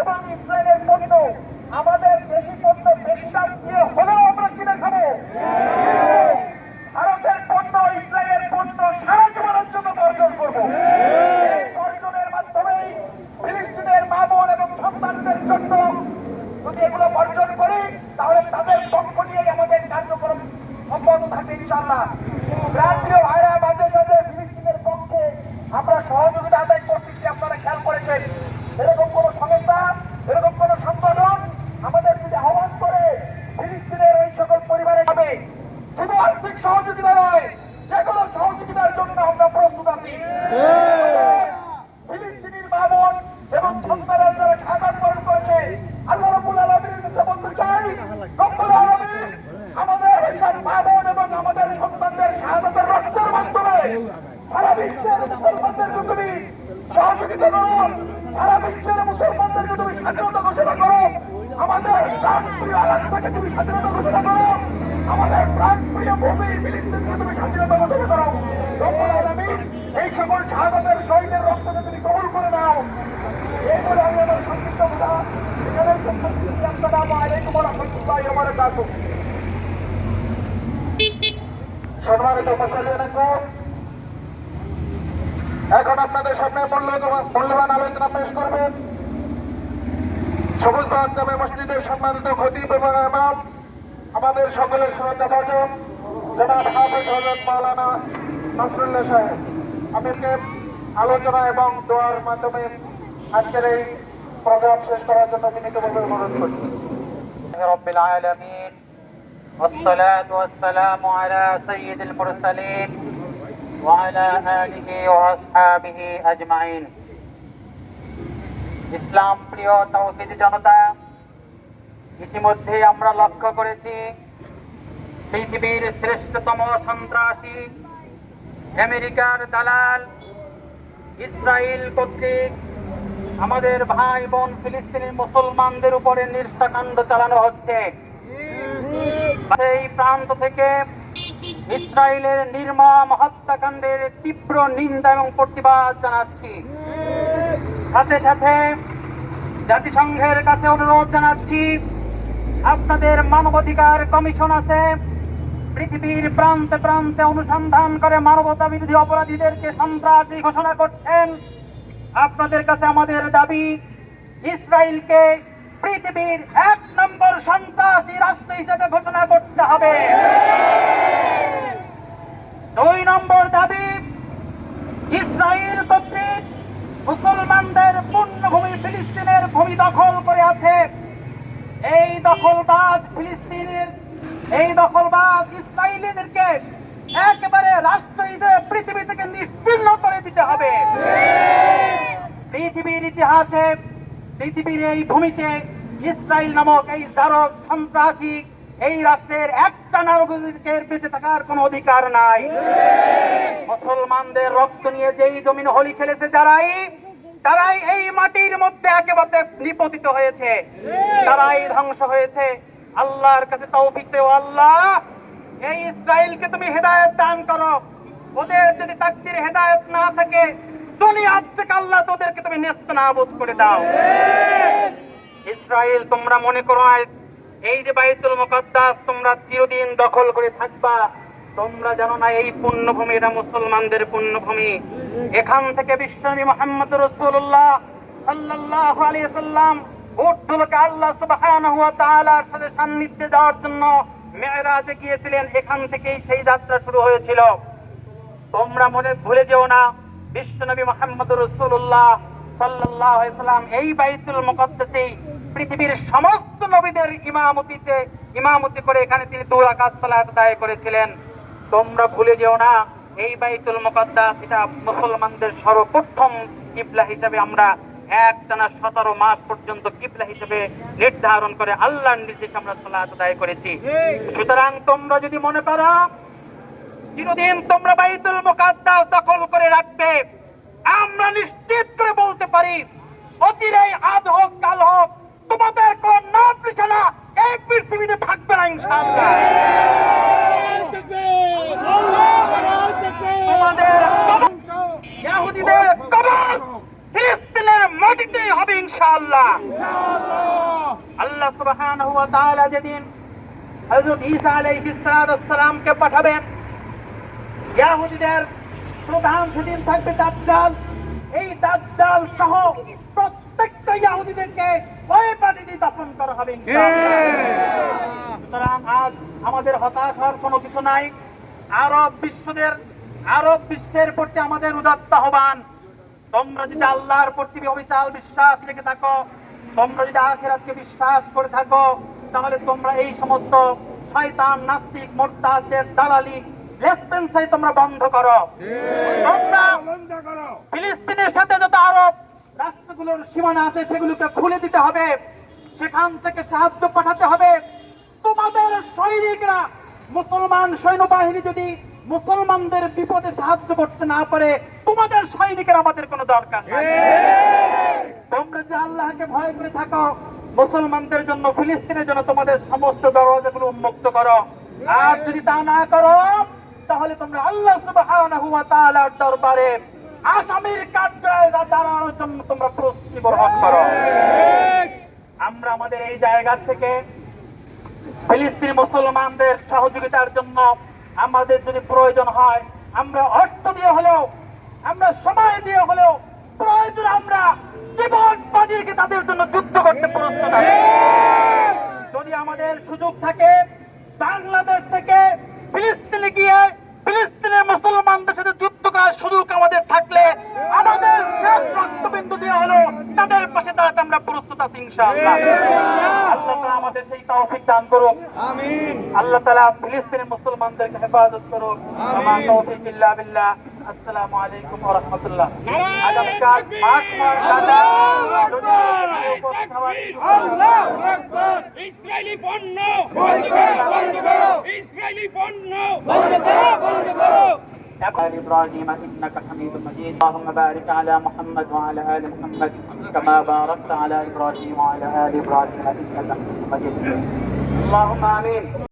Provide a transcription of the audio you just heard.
এবং ইসরায়েলের পণ্য আমাদের দেশি পণ্য বেশি দাম দিয়ে হলেও আমরা কিনে খাব ভারতের পণ্য ইসরায়েলের পণ্য সারা জীবনের জন্য বর্জন করব এই বর্জনের মাধ্যমেই ফিলিস্তিনের মা বোন এবং সন্তানদের জন্য যদি এগুলো বর্জন করি তাহলে তাদের পক্ষ নিয়ে আমাদের কার্যক্রম অব্যাহত থাকবে ইনশাল্লাহ রাষ্ট্রীয় ভাইরা মাঝে সাথে ফিলিস্তিনের পক্ষে আমরা সহযোগিতা আদায় করতেছি আপনারা খেয়াল করেছেন এরকম কোন সংস্থা এরকম কোন সংগঠন আমাদের যদি আহ্বান করে ফিলিস্তিনের ওই সকল পরিবারে যাবে শুধু আর্থিক সহযোগিতা নয় যে কোনো সহযোগিতার জন্য আমরা প্রস্তুত আছি ফিলিস্তিনির মা বোন এবং সন্তানের যারা শাহাদাত বরণ করেছে আল্লাহ রাব্বুল আলামিনের কাছে বলতে চাই রব্বুল আলামিন আমাদের এইসব মা বোন এবং আমাদের সন্তানদের শাহাদাতের রক্তের মাধ্যমে সারা বিশ্বের মুসলমানদেরকে তুমি সহযোগিতা করো সারা বিশ্বের মুসলমানদেরকে তুমি স্বাধীনতা ঘোষণা করো আমাদের প্রাণ প্রিয় আলাদাকে তুমি স্বাধীনতা ঘোষণা করো। আমাদের প্রাণ প্রিয় ভূমি ফিলিস্তিনকে তুমি স্বাধীনতা ঘোষণা করো। এই সকল শাহাদাতের শহীদের রক্তকে তুমি কবুল করে নাও, এই বলে আমি আমার সংক্ষিপ্ত কথা এখানে। আসসালামু আলাইকুম রাহমাতুল্লাহি ওয়া বারাকাতুহু। সম্মানিত মুসলিম এখন আপনাদের সামনে মূল্যবান আলোচনা পেশ করবেন সবুজ বাগ জামে মসজিদের সম্মানিত খতিব এবং ইমাম আমাদের সকলের শ্রদ্ধা ভাজন জনাব হাফিজ হজরত মাওলানা নসরুল্লাহ সাহেব আমাকে আলোচনা এবং দোয়ার মাধ্যমে আজকের এই প্রোগ্রাম শেষ করার জন্য বিনীতভাবে অনুরোধ করি رب العالمين والصلاة والسلام على سيد المرسلين وعلى آله وأصحابه أجمعين ইসলাম প্রিয় তৌহিদ জনতা ইতিমধ্যে আমরা লক্ষ্য করেছি, পৃথিবীর শ্রেষ্ঠতম সন্ত্রাসী, আমেরিকার দালাল ইসরায়েল কর্তৃক আমাদের ভাই বোন ফিলিস্তিনি মুসলমানদের উপরে নির্যাতকাণ্ড চালানো হচ্ছে। সেই প্রান্ত থেকে ইসরায়েলের নির্মম হত্যাকাণ্ডের তীব্র নিন্দা এবং প্রতিবাদ জানাচ্ছি। সাথে সাথে জাতিসংঘের কাছে অনুরোধ জানাচ্ছি, আপনাদের মানবাধিকার কমিশন আছে, পৃথিবীর প্রান্তে প্রান্তে অনুসন্ধান করে মানবতা বিরোধী অপরাধীদেরকে সন্ত্রাসী ঘোষণা করছেন। আপনাদের কাছে আমাদের দাবি, ইসরায়েলকে পৃথিবীর এক নম্বর সন্ত্রাসী রাষ্ট্র হিসেবে ঘোষণা করতে হবে। দুই নম্বর দাবি, ইসরায়েল কর্তৃক মুসলমানদের পূর্ণভূমি ফিলিস্তিনের ভূমি দখল করে আছে। এই দখলবাজ ফিলিস্তিনের, এই দখলবাজ ইসরায়েলিদেরকে একেবারে রাষ্ট্র হিসেবে পৃথিবী থেকে নিশ্চিহ্ন করে দিতে হবে। পৃথিবীর ইতিহাসে, পৃথিবীর এই ভূমিতে ইসরায়েল নামক এই জারজ সন্ত্রাসী এই রাষ্ট্রের একটা নাগরিকের বেঁচে থাকার কোনো অধিকার নাই। মুসলমানদের রক্ত নিয়ে যেই জমিন হোলি খেলেছে, যারাই তারাই এই মাটির মধ্যে একেবারে নিপতিত হয়েছে। তারাই ধ্বংস হয়েছে। আল্লাহর কাছে তৌফিক দেও আল্লাহ। এই ইসরায়েলকে তুমি হেদায়ত দান করো। ওদের যদি তাকদির হেদায়ত না থাকে দুনিয়ার থেকে আল্লাহ তোদেরকে তুমি নেস্ত নাবুদ করে দাও। ইসরায়েল তোমরা মনে করো এই যে বাইতুল মুকদ্দাস তোমরা চিরদিন দখল করে থাকবা। তোমরা জানো না এই পুণ্যভূমি, এটা মুসলমানদের পুণ্যভূমি। এখান থেকে বিশ্বনবী মোহাম্মদ রসুল্লাহ সাল্লাল্লাহু আলাইহি সাল্লাম উর্দুলকে আল্লাহ সুবহানাহু তাআলার সাথে সান্নিধ্যে যাওয়ার জন্য মেরাজে গিয়েছিলেন। এখান থেকেই সেই যাত্রা শুরু হয়েছিল। তোমরা মনে ভুলে যেও না, বিশ্বনবী মোহাম্মদ রসুল্লাহ সাল্লাহ সাল্লাম এই বাইতুল মুকদ্দাসেই পৃথিবীর সমস্ত নবীদের ইমামতিতে, ইমামতি করে এখানে তিনি দু রাকাত সালাত আদায় করেছিলেন। তোমরা ভুলে যেও না এই বাইতুল মুকদ্দাস এটা মুসলমানদের সর্বপ্রথম কিবলা হিসেবে আমরা এক টানা সতেরো মাস পর্যন্ত কিবলা হিসেবে নির্ধারণ করে আল্লাহর নির্দেশে আমরা সালাত আদায় করেছি। সুতরাং তোমরা যদি মনে করো চিরদিন তোমরা বাইতুল মুকাদ্দাস দখল করে রাখবে আমরা নিশ্চিত করে বলতে পারি অচিরেই আজ হোক কাল হোক তোমাদের কোন নাম নিশানা এই পৃথিবীতে থাকবে না ইনশাআল্লাহ তোমাদের কবর, ইহুদিদের কবর ইনশাআল্লাহ আল্লাহ সুবহানাহু ওয়া তাআলা যেদিন হযরত ঈসা আলাইহিস সালামকে পাঠাবেন ইয়াহুদীদের প্রধান সেদিন থাকবে দাজ্জাল। এই দাজ্জাল সহ প্রত্যেকটা ইয়াহুদীদেরকে ওই পাটিতে দাফন করা হবে সুতরাং আজ আমাদের হতাশ হওয়ার কোনো কিছু নাই। আরব বিশ্বদের আরব বিশ্বের প্রতি আমাদের উদাত্ত আহ্বান। তোমরা যদি আল্লাহর প্রতি অবিচাল বিশ্বাস রেখে থাকো তোমরা যদি আখেরাতকে বিশ্বাস করে থাকো তাহলে তোমরা এই সমস্ত শয়তান নাস্তিক মোরতাদের দালালি লেসপেন্সাই তোমরা বন্ধ করো। তোমরা ফিলিস্তিনের সাথে যত আরব রাষ্ট্রগুলোর সীমানা আছে সেগুলোকে খুলে দিতে হবে। সেখান থেকে সাহায্য পাঠাতে হবে। তোমাদের সৈনিকরা মুসলমান সৈন্যবাহিনী যদি মুসলমানদের বিপদে সাহায্য করতে না পারে তোমাদের সৈনিকের আমাদের কোনো দরকার নাই। আল্লাহকে ভয় করে থাকো। মুসলমানদের জন্য, ফিলিস্তিনের জন্য তোমাদের সমস্ত দরওয়াজাগুলো উন্মুক্ত করো। আর যদি তা না করো, তাহলে তোমরা আল্লাহ সুবহানাহু ওয়া তাআলার দরবারে আসামির কাঠগড়ায় দাঁড়ানোর জন্য তোমরা প্রস্তুতি গ্রহণ করো। আমরা আমাদের এই জায়গা থেকে ফিলিস্তিনি মুসলমানদের সহযোগিতার জন্য আমাদের যদি প্রয়োজন হয়, আমরা অর্থ দিয়ে হলেও, আমরা সময় দিয়ে হলেও প্রয়োজন আমরা জীবন বাজি রেখে তাদের জন্য যুদ্ধ করতে প্রস্তুত আছি। যদি আমাদের সুযোগ থাকে বাংলাদেশ থেকে ফিলিস্তিনে গিয়ে ফিলিস্তিনের মুসলমানদের সাথে যুদ্ধ করার সুযোগ আমাদের থাকলে আমাদের রক্তবিন্দু দিয়ে হলো তাদের পাশে দাঁড়াতে আমরা প্রস্তুত আছি ইনশাআল্লাহ। আল্লাহ তাআলা আমাদের সেই তৌফিক দান করুক। আল্লাহ তাআলা ফিলিস্তিনের মুসলমানদেরকে হেফাজত করুক। আমার তৌফিক ইল্লা বিল্লাহ। আসসালামু আলাইকুম ওয়া রাহমাতুল্লাহ আগামীকাল মাঠ ময়দানে যদি উপস্থিত হওয়ার ইসরায়েলি পণ্য বন্ধ করো বন্ধ করো ইসরায়েলি পণ্য বন্ধ করো বন্ধ করো آل إبراهيم إنك حميد مجيد اللهم بارك على محمد وعلى آل محمد كما باركت على إبراهيم وعلى آل إبراهيم إنك حميد مجيد اللهم آمين